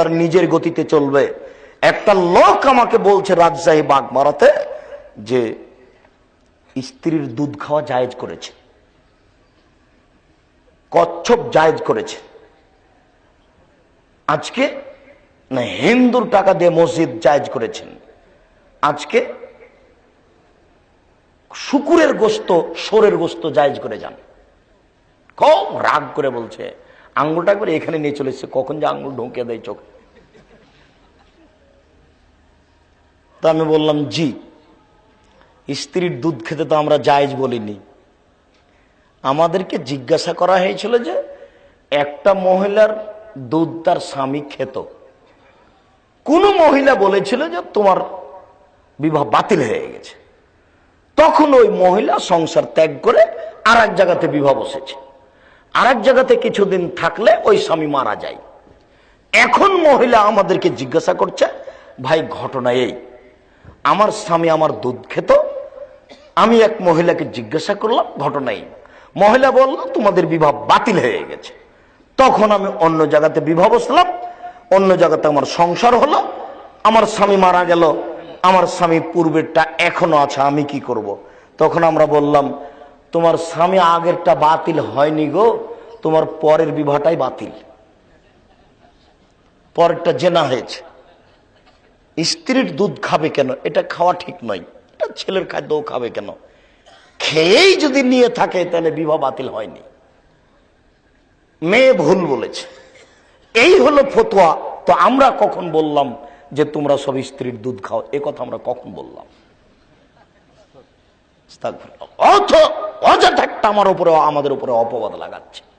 তার নিজের গতিতে চলবে। একটা লোক আমাকে বলছে রাজশাহী বাঘ মারাতে যে স্ত্রীর দুধ খাওয়া জায়েজ করেছে। কচ্ছপ জায়েজ করেছে। আজকে না হিন্দুর টাকা দিয়ে মসজিদ জায়েজ করেছেন। আজকে শুকুরের গোস্ত সোরের গোস্ত জায়েজ করে যান। কম রাগ করে বলছে। আঙ্গুলটা করে এখানে নিয়ে চলেছে কখন যে আঙ্গুল ঢুকে দেয় চোখে। তা আমি বললাম, জি, স্ত্রীর দুধ খেতে তো আমরা জায়েজ বলিনি। আমাদেরকে জিজ্ঞাসা করা হয়েছিল যে, একটা মহিলার দুধ তার স্বামী খেত। কোন মহিলা বলেছিল যে, তোমার বিবাহ বাতিল হয়ে গেছে। তখন ওই মহিলা সংসার ত্যাগ করে আর এক জায়গাতে বিবাহ বসেছে। আর এক জায়গাতে কিছুদিন থাকলে ওই স্বামী মারা যায়। এখন মহিলা আমাদেরকে জিজ্ঞাসা করছে, ভাই, ঘটনা এই। আমার স্বামী আমার দুধ খেত, আমি এক মহিলাকে জিজ্ঞাসা করলাম, ঘটনা এই। মহিলা বলল, তোমাদের বিবাহ বাতিল হয়ে গেছে। তখন আমি অন্য জায়গাতে বিবাহ বসলাম, অন্য জায়গাতে আমার সংসার হলো, আমার স্বামী মারা গেল, আমার স্বামী পূর্বেরটা এখনও আছে, আমি কি করব। তখন আমরা বললাম তোমার স্বামী আগেরটা বাতিল হয়নি গো, তোমার পরের বিবাহটাই বাতিল। পরেরটা জেনা হয়েছে। স্ত্রীর দুধ খাবে কেন? এটা খাওয়া ঠিক নয়। এটা ছেলের খাদ্যও খাবে কেন? খেয়েই যদি নিয়ে থাকে, তাহলে বিবাহ বাতিল হয়নি। মেয়ে ভুল বলেছে। এই হলো ফতোয়া। তো আমরা কখন বললাম যে তোমরা সব স্ত্রীর দুধ খাও? এ কথা আমরা কখন বললাম? আস্তাগফিরুল্লাহ। একটা আমার উপরে আমাদের উপরে অপবাদ লাগাচ্ছে।